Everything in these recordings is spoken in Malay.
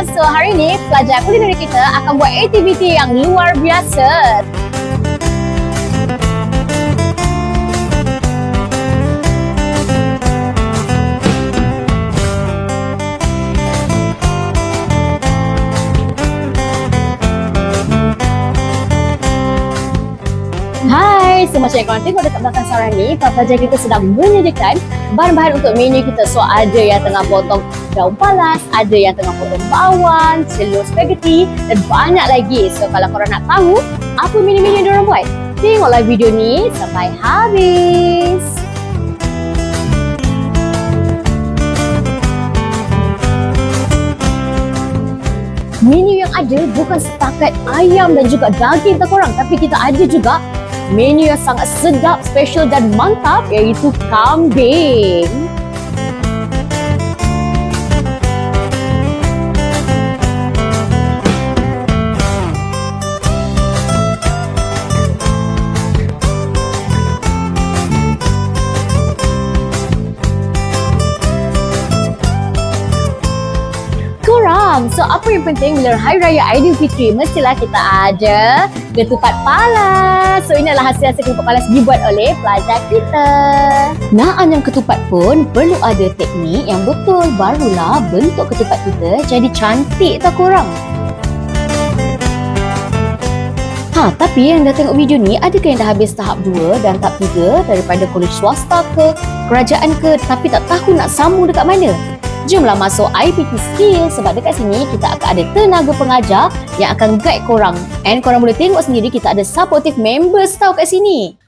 So hari ini pelajar kulineri kita akan buat aktiviti yang luar biasa. Hai, semacam yang korang tengok dekat belakang sekarang ni, pelajar kita sedang menyediakan bahan-bahan untuk menu kita. So, ada yang tengah potong daun palas, ada yang tengah potong bawang, celur spaghetti dan banyak lagi. So, kalau korang nak tahu apa menu-menu yang diorang buat, tengoklah video ni sampai habis. Menu yang ada bukan setakat ayam dan juga daging tak korang tapi kita ada juga menu yang sangat sedap, special dan mantap iaitu kambing. So apa yang penting bila Hari Raya Aidilfitri mestilah kita ada ketupat palas. So inilah hasil-hasil ketupat palas dibuat oleh pelajar kita. Nak anyam ketupat pun perlu ada teknik yang betul. Barulah bentuk ketupat kita jadi cantik tak korang. Ha, tapi yang dah tengok video ni, adakah yang dah habis tahap 2 dan tahap 3 daripada kolej swasta ke, kerajaan ke, tapi tak tahu nak sambung dekat mana? Jomlah masuk IPT Skill sebab dekat sini kita akan ada tenaga pengajar yang akan guide korang. And korang boleh tengok sendiri kita ada supportive members tau kat sini.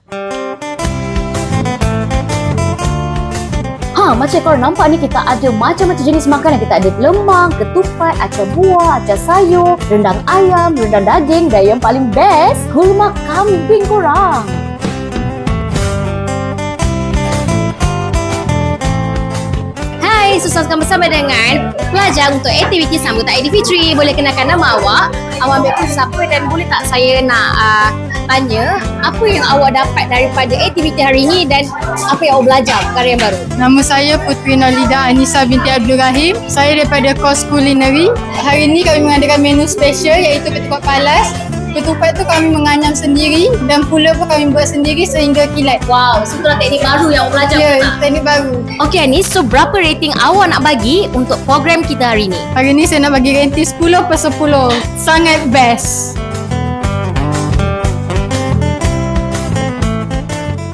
Ha, macam korang nampak ni kita ada macam-macam jenis makanan. Kita ada lemang, ketupat, acar buah, acar sayur, rendang ayam, rendang daging dan yang paling best, kurma kambing korang. Susahkan bersama dengan pelajar untuk aktiviti sambutan Aidilfitri. Boleh kenalkan nama awak, awak ambil kursus apa dan boleh tak saya nak uh, tanya apa yang awak dapat daripada aktiviti hari ini dan apa yang awak belajar perkara yang baru? Nama saya Putri Nolida Anissa binti Abdul Rahim. Saya daripada kos kulineri. Hari ini kami mengadakan menu special iaitu ketupat palas. Ketupat tu kami menganyam sendiri dan pula pun kami buat sendiri sehingga kilat. Wow, so itulah teknik baru yang awak belajar Ya, tak? teknik baru. Okey Anis, so berapa rating awak nak bagi untuk program kita hari ini? Hari ini saya nak bagi rating 10 per 10. Sangat best.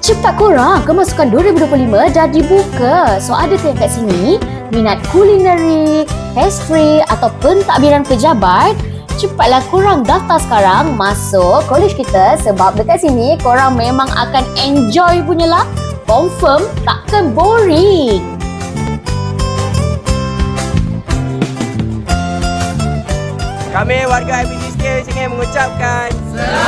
Cepat korang, kemasukan 2025 dah dibuka. So ada tu yang kat sini, minat kulineri, pastry atau pentadbiran pejabat, cepatlah korang daftar sekarang masuk kolej kita sebab dekat sini korang memang akan enjoy punya lah. Confirm takkan boring. Kami warga IPT Skill ingin mengucapkan Selamat